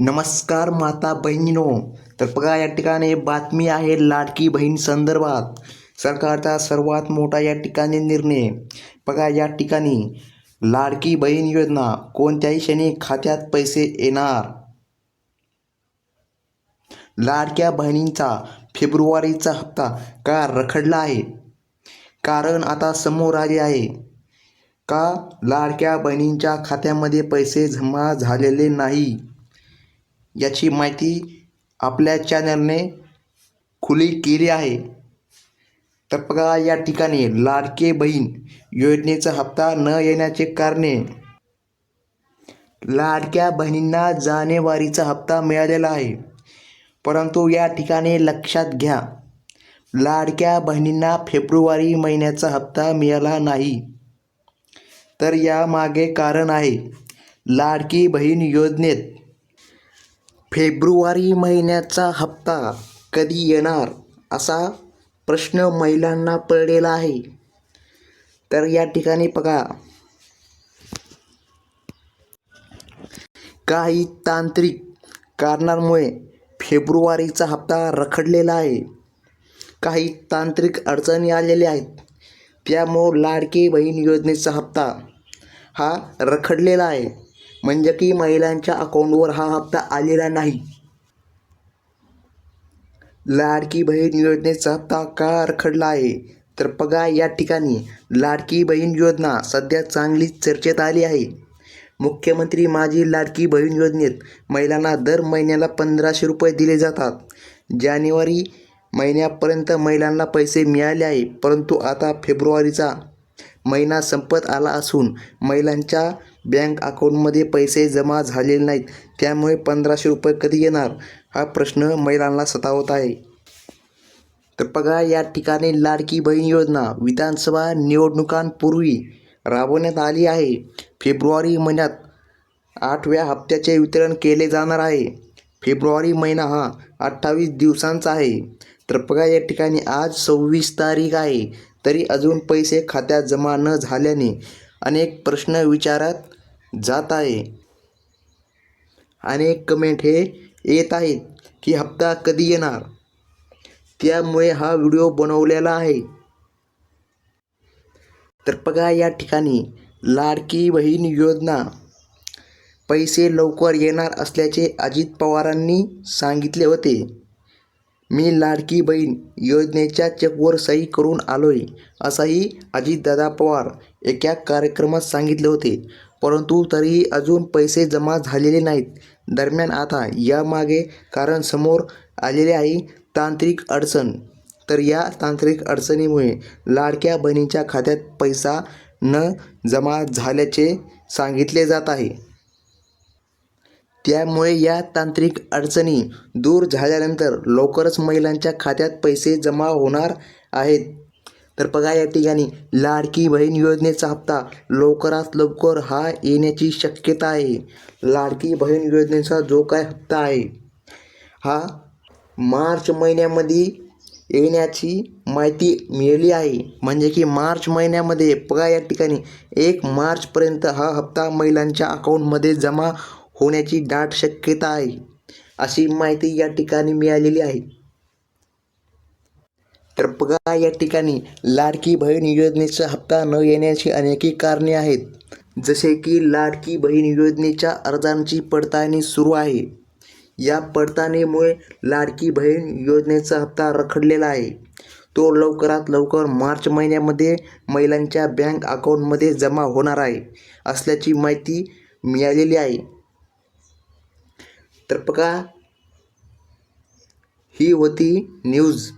नमस्कार माता बहिणीनो. तर बघा या ठिकाणी बातमी आहे लाडकी बहीण संदर्भात. सरकारचा सर्वात मोठा या ठिकाणी निर्णय. बघा या ठिकाणी लाडकी बहीण योजना कोणत्याही क्षणी खात्यात पैसे येणार? लाडक्या बहिणींचा फेब्रुवारीचा हप्ता का रखडला आहे? कारण आता समोर आले आहे का लाडक्या बहिणींच्या खात्यामध्ये पैसे जमा झालेले नाही? याची माहिती आपल्या चॅनलने खुली केली आहे. तर बघा या ठिकाणी लाडके बहीण योजनेचा हप्ता न येण्याचे कारणे. लाडक्या बहिणींना जानेवारीचा हप्ता मिळालेला आहे. परंतु या ठिकाणी लक्षात घ्या लाडक्या बहिणींना फेब्रुवारी महिन्याचा हप्ता मिळाला नाही. तर यामागे कारण आहे लाडकी बहीण योजनेत फेब्रुवारी महिन्याचा हप्ता कधी येणार असा प्रश्न महिलांना पडलेला आहे. तर या ठिकाणी बघा. काही तांत्रिक कारणांमुळे फेब्रुवारीचा हप्ता रखडलेला आहे. काही तांत्रिक अडचणी आलेल्या आहेत. त्यामुळं लाडकी बहीण योजनेचा हप्ता हा रखडलेला आहे. म्हणजे की महिलांच्या अकाउंटवर हा हप्ता आलेला नाही. लाडकी बहीण योजनेचा हप्ता का रखडला आहे. तर बघा या ठिकाणी लाडकी बहीण योजना सध्या चांगलीच चर्चेत आली आहे. मुख्यमंत्री माझी लाडकी बहीण योजनेत महिलांना दर महिन्याला पंधराशे रुपये दिले जातात. जानेवारी महिन्यापर्यंत महिलांना पैसे मिळाले आहे परंतु आता फेब्रुवारीचा महिना संपत आला असून महिलांच्या बँक अकाउंटमध्ये पैसे जमा झालेले नाहीत. त्यामुळे पंधराशे रुपये कधी येणार? हा प्रश्न महिलांना सतावत आहे. तर बघा या ठिकाणी लाडकी बहीण योजना विधानसभा निवडणुकांपूर्वी राबवण्यात आली आहे. फेब्रुवारी महिन्यात आठव्या हप्त्याचे वितरण केले जाणार आहे. फेब्रुवारी महिना हा अठ्ठावीस दिवसांचा आहे. तर बघा या ठिकाणी आज सव्वीस तारीख आहे. तरी अजून पैसे खात्यात जमा न झाल्याने अनेक प्रश्न विचारात जात आहे. अनेक कमेंट हे येत आहेत की हप्ता कधी येणार? त्यामुळे हा व्हिडिओ बनवलेला आहे. तर बघा या ठिकाणी लाडकी बहीण योजना. पैसे लवकर येणार असल्याचे अजित पवारांनी सांगितले होते. मी लाडकी बहीण योजनेच्या चेकवर सही करून आलोय असंही अजितदादा पवार एका कार्यक्रमात सांगितले होते. परंतु तरीही अजून पैसे जमा झालेले नाहीत. दरम्यान आता यामागे कारण समोर आलेले आहे तांत्रिक अडचण. तर या तांत्रिक अडचणीमुळे लाडक्या बहिणीच्या खात्यात पैसा न जमा झाल्याचे सांगितले जात आहे. त्यामुळे या तांत्रिक अडचणी दूर झाल्यानंतर लवकरच महिलांच्या खात्यात पैसे जमा होणार आहेत. तर बघा या ठिकाणी लाडकी बहीण योजनेचा हप्ता लवकरात लवकर हा येण्याची शक्यता आहे. लाडकी बहीण योजनेचा जो काय हप्ता आहे हा मार्च महिन्यामध्ये येण्याची माहिती मिळाली आहे. म्हणजे की मार्च महिन्यामध्ये बघा या ठिकाणी एक मार्चपर्यंत हा हप्ता महिलांच्या अकाउंटमध्ये जमा होण्याची दाट शक्यता आहे अशी माहिती या ठिकाणी मिळालेली आहे. तर बघा या ठिकाणी लाडकी बहीण योजनेचा हप्ता न येण्याची अनेकी कारणे आहेत. जसे की लाडकी बहीण योजनेच्या अर्जांची पडताळणी सुरू आहे. या पडताळणीमुळे लाडकी बहीण योजनेचा हप्ता रखडलेला आहे. तो लवकरात लवकर मार्च महिन्यामध्ये महिलांच्या बँक अकाउंटमध्ये जमा होणार आहे असल्याची माहिती मिळालेली आहे. तर बघा ही होती न्यूज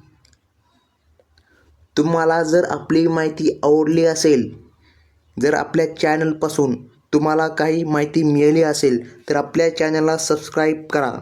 तुम्हाला जर आपली माहिती आवडली असेल जर आपल्या चॅनलपासून तुम्हाला काही माहिती मिळाली असेल तर आपल्या चॅनलला सबस्क्राईब करा.